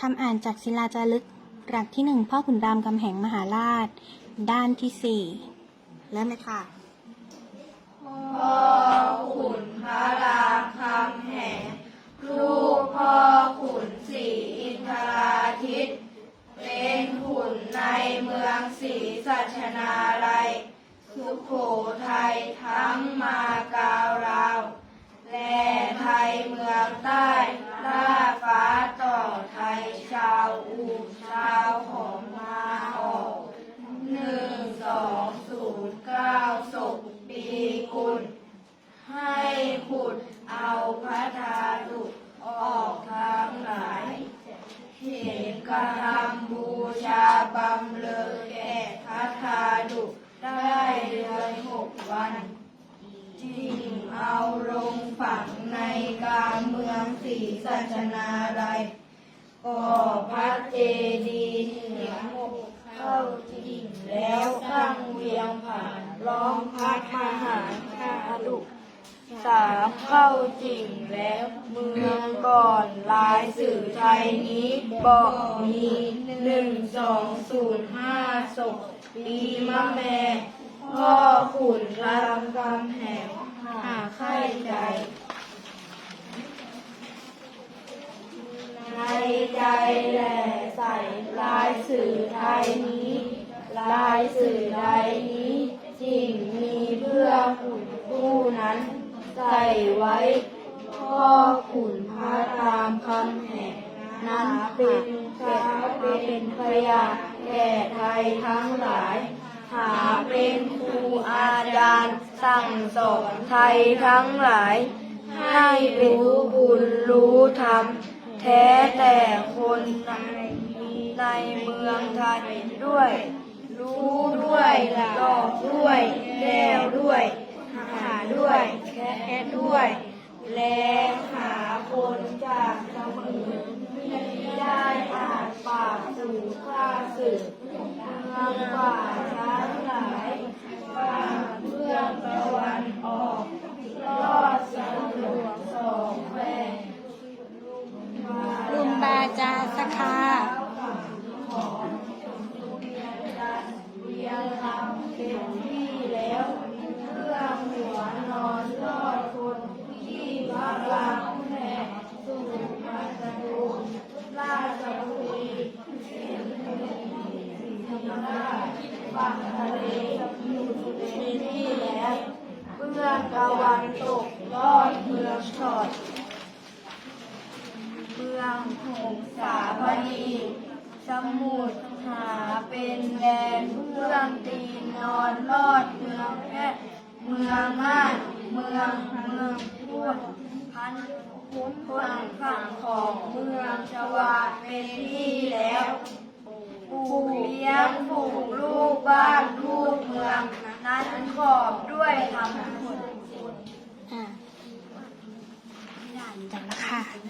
คำอ่านจากศิลาจารึกหลักที่หนึ่งพ่อขุนรามคำแหงมหาราช ด้านที่สี่เริ่มเลยค่ะพ่อขุนพระรามคำแหงลูกพ่อขุนศรีอินทราทิตเป็นขุนในเมืองศรีสัชนาลัย สุขโขทัยทั้งมากาวราว และไทยเมืองใต้ ให้ขุดเอาพระธาตุออกทางหลายเห็นกระทำบูชาบำเลอแก่พระธาตุได้เดือนหกวันจริงเอาลงฝังในกลางเมืองศรีสัชนาลัยก่อพระเจดีย์เหนือหกเข้าจริงแล้วตั้งเวียงผ่านร้องพัดมหาชาดุ สามเข้าจริงแล้วเมืองก่อนลายสื่อไทยนี้บอกมีหนึ่งสองศูนย์ห้าศกปีมะแม่พ่อขุนรามกำแหงหาไข่ใจในใจแหล่ใส่ลายสื่อไทยนี้ ลายสื่อไทยนี้จริงมีเพื่อขุนผู้นั้น ใส่ไว้พ่อขุนพระรามคำแหงนั้นเป็นพระเป็นพยาแก่ไทยทั้งหลาย หาเป็นครูอาจารย์สั่งสอนไทยทั้งหลาย ให้รู้บุญรู้ธรรม แท้แต่คนในในเมืองไทยด้วย รู้ด้วยหลอกด้วย แล้วด้วย หาด้วย แค่ด้วย และหาคนจากสมุนไม่ได้อาจปากสู่ข้าศึกเมืองป่าช้างหลายป่าเพื่อตะวันออกรอดสะดวกสองแควลุมบาจาสคาของเรียงลำเต็มที่แล้วเครื่องหัวนอนรอดคนที่พระรามแม่สู่มาตดูราชบุรีเป็นราช ฝั่งทะเลอยู่เป็นที่แล้วเพื่อตะวันตกรอดเมืองชอดเมืองหงสาพนีสมุทรหาเป็นแดนเพื่องตีนอนรอดเมืองแพร่เมืองม่านเมืองเมืองพุทธพันพุทธฝั่งฝั่งของเมืองชวาเป็นที่แล้วปลูกเลี้ยงปลูกลูก บ้านลูกเมืองนั้นขอบด้วยธรรมผลอ่าจบแล้วค่ะ